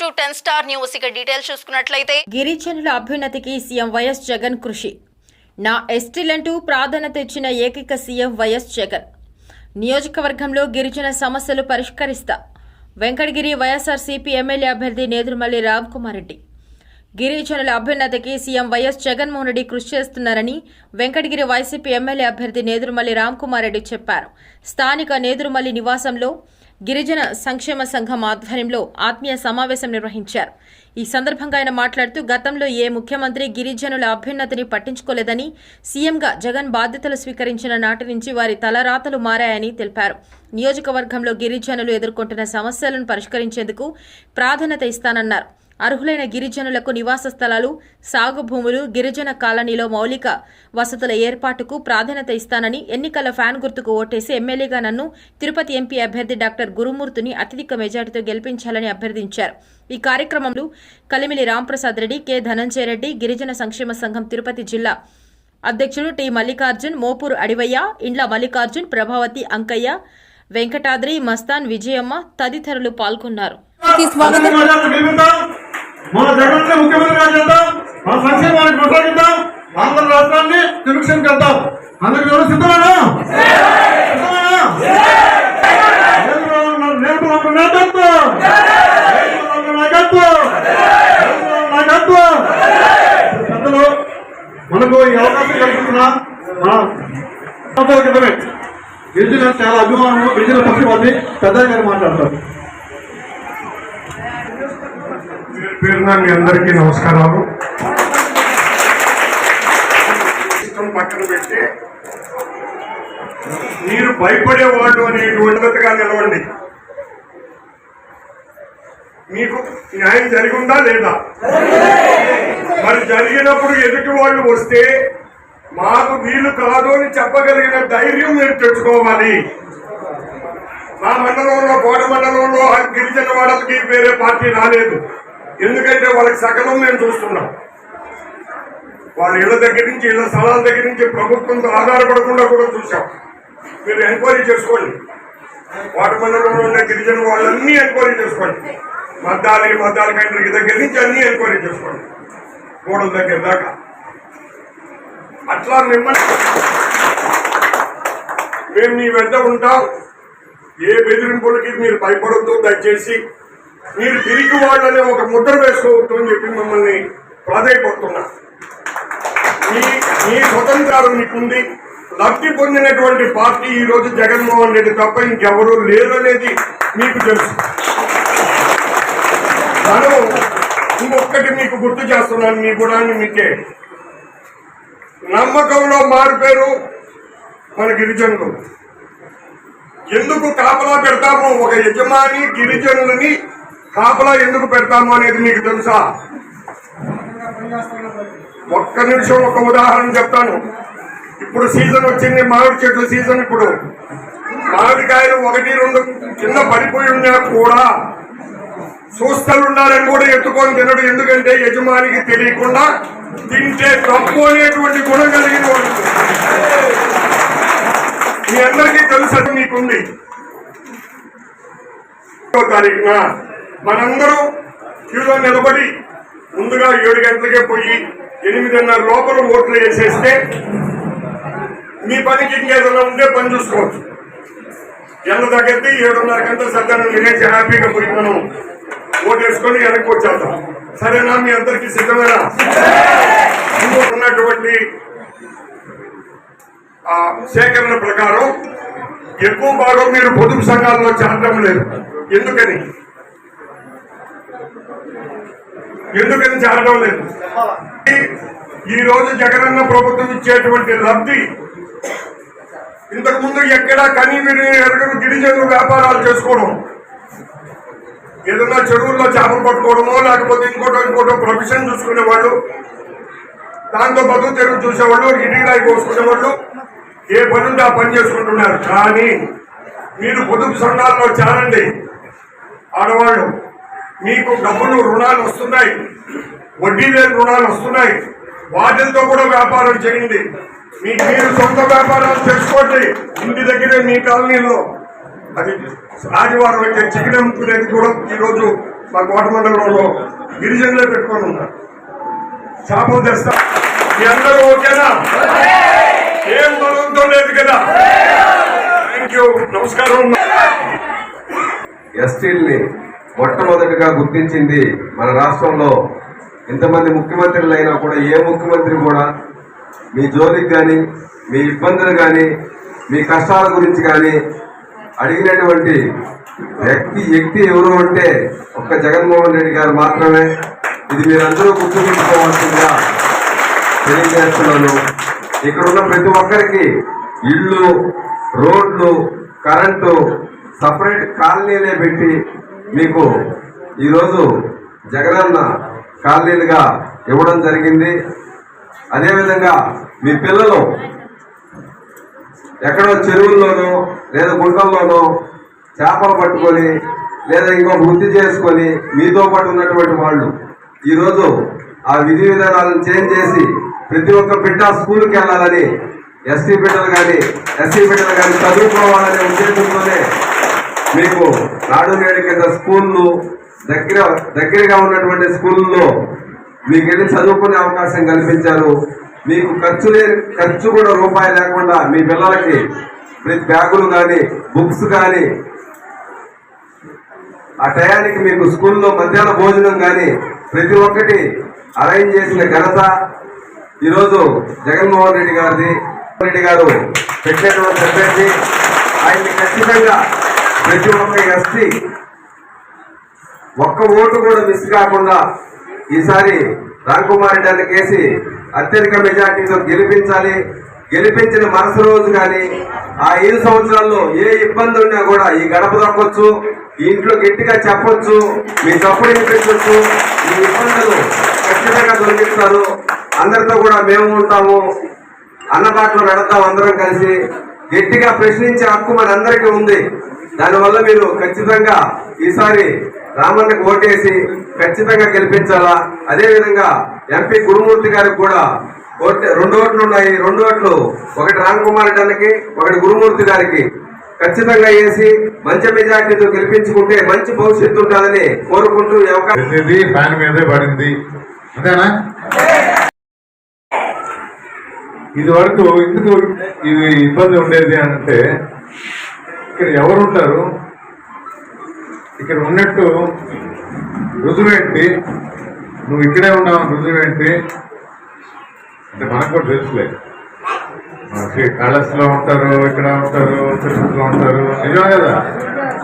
To ten star news. ఇక details చూసుకున్నట్లయితే గిరిజనుల అభ్యున్నతికి సీఎం వైఎస్ జగన్ కృషి. నా ఎస్టీలంటూ ప్రాధాన్యత ఇచ్చిన ఏకైక సీఎం వైఎస్ జగన్. నియోజకవర్గంలో గిరిజన సమస్యలు పరిష్కరిస్తా. వెంకటగిరి వైఎస్ఆర్సీపీ ఎమ్మెల్యే అభ్యర్థి నేదురుమల్లి రామ్కుమార్ రెడ్డి గిరిజనుల అభ్యున్నతికి సీఎం వైఎస్ జగన్మోహన్ రెడ్డి కృషి చేస్తున్నారని వెంకటగిరి వైసీపీ ఎమ్మెల్యే అభ్యర్థి నేదురుమల్లి రామ్కుమార్ రెడ్డి చెప్పారు. స్థానిక నేదురుమల్లి నివాసంలో గిరిజన సంక్షేమ సంఘం ఆధ్వర్యంలో ఆత్మీయ సమావేశం నిర్వహించారు. ఈ సందర్భంగా ఆయన మాట్లాడుతూ గతంలో ఏ ముఖ్యమంత్రి గిరిజనుల అభ్యున్నతిని పట్టించుకోలేదని సీఎంగా జగన్ బాధ్యతలు స్వీకరించిన నాటి నుంచి వారి తలరాతలు మారాయని తెలిపారు. నియోజకవర్గంలో గిరిజనులు ఎదుర్కొంటున్న సమస్యలను పరిష్కరించేందుకు ప్రాధాన్యత ఇస్తానన్నారు. అర్హులైన గిరిజనులకు నివాస స్థలాలు సాగు భూములు గిరిజన కాలనీలో మౌలిక వసతుల ఏర్పాటుకు ప్రాధాన్యత ఇస్తానని ఎన్నికల ఫ్యాన్ గుర్తుకు ఓటేసి ఎమ్మెల్యేగా నన్ను తిరుపతి ఎంపీ అభ్యర్థి డాక్టర్ గురుమూర్తిని అత్యధిక మెజార్టీతో గెలిపించాలని అభ్యర్థించారు. ఈ కార్యక్రమంలో కలిమిలి రాంప్రసాద్ రెడ్డి కె ధనంజయ రెడ్డి గిరిజన సంక్షేమ సంఘం తిరుపతి జిల్లా అధ్యక్షుడు టి మల్లికార్జున్ మోపూరు అడివయ్య ఇండ్ల మల్లికార్జున్ ప్రభావతి అంకయ్య వెంకటాద్రి మస్తాన్ విజయమ్మ తదితరులు పాల్గొన్నారు. రాజ్యాన్ని మన జగన్ ముఖ్యమంత్రి చేద్దాం. మన సంక్షేమాన్ని కొనసాగిద్దాం. ఆంధ్ర రాష్ట్రాన్ని తిరుక్షం చేద్దాం. అందరికి ఎవరు సిద్ధమేనా? పెద్దలు మనకు ఈ అవకాశం కల్పిస్తున్నా క్రితమే గిరిజన చాలా అభిమానము గిరిజన పక్షపాతి పెద్దయ్య గారు మాట్లాడతారు. పేరున మీ అందరికీ నమస్కారాలు. పక్కన పెట్టి మీరు భయపడేవాడు ఉన్నతగా నిలవండి. మీకు న్యాయం జరిగిందా లేదా? మరి జరిగినప్పుడు ఎదుటి వాళ్ళు వస్తే మాకు వీలు కాదు అని చెప్పగలిగిన ధైర్యం మీరు తెచ్చుకోవాలి. మా మండలంలో కోట మండలంలో ఆ గిరిజన వాళ్ళకి వేరే పార్టీ రాలేదు. ఎందుకంటే వాళ్ళకి సకలం మేము చూస్తున్నాం. వాళ్ళ ఇళ్ళ దగ్గర నుంచి ఇళ్ళ స్థలాల దగ్గర నుంచి ప్రభుత్వంతో ఆధారపడకుండా కూడా చూసాం మీరు ఎంక్వైరీ చేసుకోండి. వాటి మండలంలో ఉన్న గిరిజన వాళ్ళన్నీ ఎంక్వైరీ చేసుకోండి. మద్దాలి మద్దాలి కంట్రీకి దగ్గర నుంచి అన్ని ఎంక్వైరీ చేసుకోండి. గోడల దగ్గర దాకా. అట్లా మిమ్మల్ని మేము మీ వెంట ఉంటాం. ఏ బెదిరింపులకి మీరు భయపడద్దు దయచేసి మీరు తిరిగి వాళ్ళని ఒక ముద్ర వేసుకోవద్దు అని చెప్పి మిమ్మల్ని ప్రాధాయపడుతున్నా. మీ మీ స్వతంత్రాలు మీకుంది. లబ్ధి పొందినటువంటి పార్టీ ఈ రోజు జగన్మోహన్ రెడ్డి తప్ప ఇంకెవరూ లేరు అనేది మీకు తెలుసు. తను ఇంకొకటి మీకు గుర్తు చేస్తున్నాను మీ గుణాన్ని మీకే. నమ్మకంలో మారిపోయారు మన గిరిజనులు. ఎందుకు కాపలా పెడతాము ఒక యజమాని గిరిజనులని కాపలా ఎందుకు పెడతాము అనేది మీకు తెలుసా? ఒక్క నిమిషం ఒక ఉదాహరణ చెప్తాను. ఇప్పుడు సీజన్ వచ్చింది మామిడి చెట్లు సీజన్ ఇప్పుడు. మామిడికాయలు ఒకటి రెండు కింద పడిపోయి ఉన్నా కూడా చూస్తలున్నారని కూడా ఎత్తుకొని తినడు ఎందుకంటే యజమానికి తెలియకుండా తింటే తప్పు అనేటువంటి గుణం కలిగిన వాడు మీ అందరికీ తెలుసు అది మీకుంది. తారీఖున మనందరం క్యూలో నిలబడి ముందుగా ఏడు గంటలకే పోయి ఎనిమిదిన్నర లోపల ఓట్లు వేసేస్తే మీ పనికి ఇంకేదైనా ఉంటే పని చూసుకోవచ్చు. ఎండ తగ్గితే ఏడున్నర గంటల సత్యాన్ని వినేసి హ్యాపీగా పోయి మనం ఓటేసుకొని వెనక్కి వచ్చేద్దాం. సరేనా? మీ అందరికీ సిద్ధమేనా? ఉన్నటువంటి సేకరణ ప్రకారం ఎక్కువ భాగం మీరు పొదుపు సంఘాల్లో చేరడం లేదు. ఎందుకని? ఎందుకని జరగడం లేదు. ఈ రోజు జగనన్న ప్రభుత్వం ఇచ్చేటువంటి లబ్ధి ఇంతకుముందు ఎక్కడా కనీ విని ఎరగరు గిరిజనులు వ్యాపారాలు చేసుకోవడం ఏదన్నా చెరువుల్లో చేపలు పట్టుకోవడమో లేకపోతే ఇంకోటో ఇంకోటో ప్రొఫెషన్ చూసుకునేవాళ్ళు దాంతో బతుకు తెరువు చూసేవాళ్ళు ఇటీరాయి కోసుకునేవాళ్ళు ఏ పనుంటే ఆ పని చేసుకుంటున్నారు. కానీ మీరు పొదుపు సంఘాల్లో చేరండి. ఆడవాళ్ళు మీకు డబ్బులు రుణాలు వస్తున్నాయి. వడ్డీ లేని రుణాలు వస్తున్నాయి. వాటితో కూడా వ్యాపారం చేయండి. మీకు మీరు సొంత వ్యాపారాలు చేసుకోండి. ఇంటి దగ్గరే మీ కాలనీలో. అది ఆదివారం అయితే చికెన్ అమ్ముకునేది కూడా ఈరోజు మా కోట మండలంలో గిరిజనులే పెట్టుకొని ఉన్నారు. చేపలు తెస్తా. మీ అందరూ ఓకేనా? ఏం బలంతో లేదు కదా? థ్యాంక్ యూ నమస్కారం. ఎస్టీల్ని మొట్టమొదటిగా గుర్తించింది మన రాష్ట్రంలో ఇంతమంది ముఖ్యమంత్రులు అయినా కూడా ఏ ముఖ్యమంత్రి కూడా మీ జోలికి కానీ మీ ఇబ్బందులు కానీ మీ కష్టాల గురించి కానీ అడిగినటువంటి వ్యక్తి వ్యక్తి ఎవరు అంటే ఒక్క జగన్మోహన్ రెడ్డి గారు మాత్రమే. ఇది మీరందరూ గుర్తుపెట్టుకోవాల్సిందిగా తెలియజేస్తున్నాను. ఇక్కడ ఉన్న ప్రతి ఒక్కరికి ఇళ్ళు రోడ్లు కరెంటు సపరేట్ కాలనీలే పెట్టి మీకు ఈరోజు జగనన్న కాలనీలుగా ఇవ్వడం జరిగింది. అదేవిధంగా మీ పిల్లలు ఎక్కడో చెరువుల్లోనో లేదా గుంటల్లోనో చేపలు పట్టుకొని లేదా ఇంకో వృత్తి చేసుకొని మీతో పాటు ఉన్నటువంటి వాళ్ళు ఈరోజు ఆ విధి విధానాలను చేంజ్ చేసి ప్రతి ఒక్క బిడ్డ స్కూల్కి వెళ్ళాలని ఎస్టీ బిడ్డలు కానీ ఎస్సీ బిడ్డలు కానీ చదువుకోవాలనే ఉద్దేశంతోనే మీకు నాడు నేడు కింద స్కూళ్ళు దగ్గర దగ్గరగా ఉన్నటువంటి స్కూళ్ళలో మీకు వెళ్ళి చదువుకునే అవకాశం కల్పించారు. మీకు ఖర్చు లే ఖర్చు కూడా రూపాయి లేకుండా మీ పిల్లలకి ప్రతి బ్యాగులు కానీ బుక్స్ కానీ ఆ టయానికి మీకు స్కూల్లో మధ్యాహ్న భోజనం కానీ ప్రతి ఒక్కటి అరేంజ్ చేసిన ఘనత ఈరోజు జగన్మోహన్ రెడ్డి గారిది. రెడ్డి గారు పెట్టినటువంటి అభ్యర్థి ఆయన్ని ఖచ్చితంగా ప్రతి ఒక్క ఎస్టీ ఒక్క ఓటు కూడా మిస్ కాకుండా ఈసారి రామ్కుమార్ రెడ్డి అన్న కేసి అత్యధిక మెజార్టీతో గెలిపించాలి. గెలిపించిన మనసు రోజు కానీ ఆ ఐదు సంవత్సరాల్లో ఏ ఇబ్బంది ఉన్నా కూడా ఈ గడప దొక్కొచ్చు ఈ ఇంట్లో గట్టిగా చెప్పొచ్చు మీ తప్పుడు వినిపించవచ్చు ఈ ఇబ్బందులు ఖచ్చితంగా తొలగిస్తారు. అందరితో కూడా మేము ఉంటాము. అన్నబాట్లో నడతాం అందరం కలిసి. గట్టిగా ప్రశ్నించే హక్కు మనందరికీ ఉంది. దానివల్ల మీరు ఖచ్చితంగా ఈసారి రామన్నకు ఓటేసి ఖచ్చితంగా గెలిపించాలా? అదేవిధంగా ఎంపీ గురుమూర్తి గారికి కూడా ఓట్ రెండు ఓట్లు ఉన్నాయి. రెండు ఓట్లు ఒకటి రామ్ కుమార్ రెడ్డి ఒకటి గురుమూర్తి గారికి. ఖచ్చితంగా వేసి మంచి మెజార్టీతో గెలిపించుకుంటే మంచి భవిష్యత్తు ఉంటుందని కోరుకుంటూ ఫ్యాన్ మీదే పడింది. అంతేనా? ఇది వరకు ఎందుకు ఇది ఇబ్బంది ఉండేది అంటే ఇక్కడ ఎవరు ఉంటారు? ఇక్కడ ఉన్నట్టు రుజువేంటి? నువ్వు ఇక్కడే ఉన్నావు రుజువేంటి? అంటే మనకు కూడా తెలుసులే కాళస్లో ఉంటారు ఇక్కడ ఉంటారు తిరుపతిలో ఉంటారు. నిజమే కదా?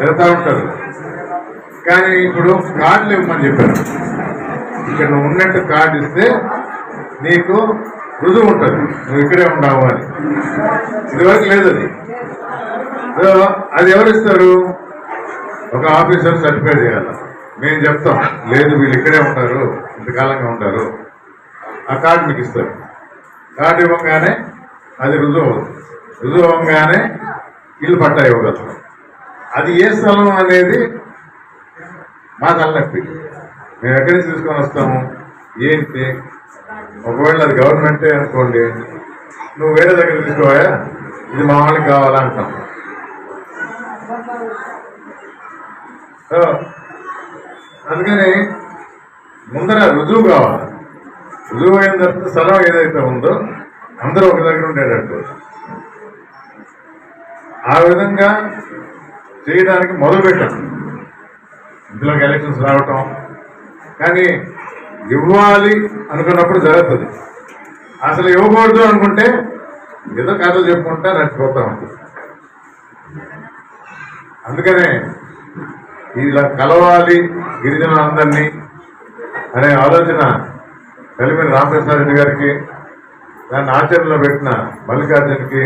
వెళ్తా ఉంటారు. కానీ ఇప్పుడు కార్డులు ఇవ్వమని చెప్పారు. ఇక్కడ నువ్వు ఉన్నట్టు కార్డు ఇస్తే నీకు రుజువు ఉంటుంది. నువ్వు ఇక్కడే ఉన్నావు అని. ఇదివరకు లేదు అది. సో అది ఎవరు ఇస్తారు? ఒక ఆఫీసర్ సర్టిఫై చేయాలి. మేము చెప్తాం. లేదు వీళ్ళు ఇక్కడే ఉంటారు. ఇంతకాలంగా ఉంటారు. ఆ కార్డు మీకు ఇస్తారు. కార్డు ఇవ్వగానే అది రుజువు అవుతుంది. రుజువు అవ్వగానే ఇల్లు పట్టా ఇవ్వగలుగుతాం. అది ఏ స్థలం అనేది మా తలనొప్పి. మేము ఎక్కడి నుంచి తీసుకొని వస్తాము? ఏంటి? ఒకవేళ అది గవర్నమెంటే అనుకోండి. నువ్వు వేరే దగ్గర తీసుకోవాయా ఇది మా వాళ్ళకి అందుకని ముందర రుజువు కావాలి. రుజువు అయిన తర్వాత స్థలం ఏదైతే ఉందో అందరూ ఒక దగ్గర ఉండేటట్టు. ఆ విధంగా చేయడానికి మొదలుపెట్టాం ఇందులోకి ఎలక్షన్స్ రావటం. కానీ ఇవ్వాలి అనుకున్నప్పుడు జరుగుతుంది. అసలు ఇవ్వకూడదు అనుకుంటే ఏదో కథలు చెప్పుకుంటా నడిచిపోతా ఉంటుంది అందుకనే ఇలా కలవాలి గిరిజనులందరినీ అనే ఆలోచన కలిపిన రామప్రసాద్ రెడ్డి గారికి దాన్ని ఆచరణలో పెట్టిన మల్లికార్జున్కి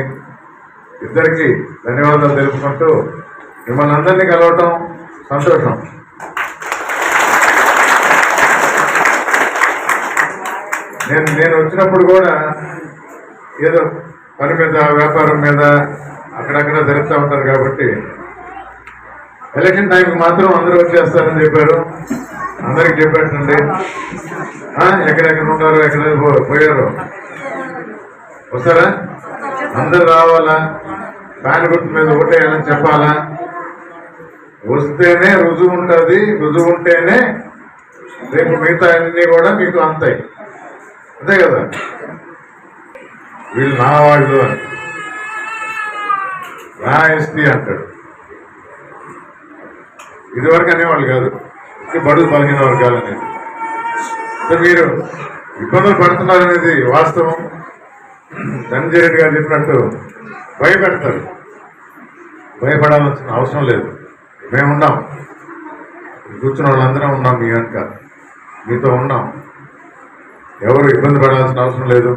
ఇద్దరికి ధన్యవాదాలు తెలుపుకుంటూ మిమ్మల్ని అందరినీ కలవటం సంతోషం. నేను నేను వచ్చినప్పుడు కూడా ఏదో పని మీద వ్యాపారం మీద అక్కడక్కడ జరుగుతూ ఉంటారు కాబట్టి ఎలక్షన్ టైంకి మాత్రం అందరూ వచ్చేస్తారని చెప్పారు. అందరికి చెప్పేటండి. ఎక్కడెక్కడ ఉంటారు ఎక్కడ పో- పోయారు? వస్తారా? అందరు రావాలా? ఫ్యాన్ గుర్తు మీద ఓటేయాలని చెప్పాలా? వస్తేనే రుజువు ఉంటుంది రుజువు ఉంటేనే రేపు మిగతా అన్ని కూడా మీకు అంతాయి. అంతే కదా? వీళ్ళు నా వాళ్ళు నా ఎస్టీ అంటాడు. ఇదివరకు అనేవాళ్ళు కాదు. ఇది బడుగు పలికిన వర్గాలు అనేది సో మీరు ఇబ్బందులు పడుతున్నారు అనేది వాస్తవం. ధనంజయ రెడ్డి గారు చెప్పినట్టు భయపెడతారు. భయపడాల్సిన అవసరం లేదు. మేమున్నాం కూర్చున్న వాళ్ళందరం ఉన్నాం మీ వెనుక. మీతో ఉన్నాం. ఎవరు ఇబ్బంది పడాల్సిన అవసరం లేదు.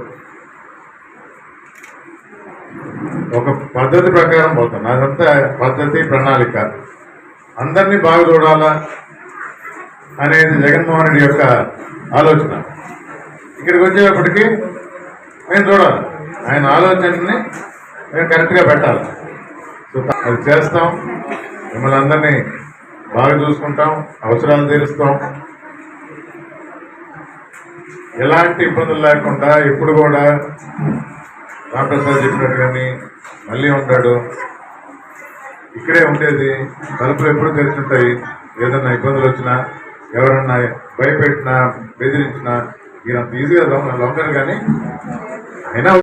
ఒక పద్ధతి ప్రకారం పోతాం. అదంతా పద్ధతి ప్రణాళిక. అందరినీ బాగా చూడాలా అనేది జగన్మోహన్ రెడ్డి యొక్క ఆలోచన. ఇక్కడికి వచ్చేటప్పటికి మేము చూడాలి. ఆయన ఆలోచనని మేము కరెక్ట్గా పెట్టాలి. సో అది చేస్తాం. మిమ్మల్ని అందరినీ బాగా చూసుకుంటాం. అవసరాలు తీరుస్తాం. ఎలాంటి ఇబ్బందులు లేకుండా ఎప్పుడు కూడా రామప్రసాద్ చెప్పినట్టు కానీ మళ్ళీ ఉంటాడు. ఇక్కడే ఉండేది తలుపులు ఎప్పుడు తెరిచుంటాయి. ఏదన్నా ఇబ్బందులు వచ్చినా ఎవరన్నా భయపెట్టినా బెదిరించినా ఈయన ఈజీగా లొంగరు కానీ అయినా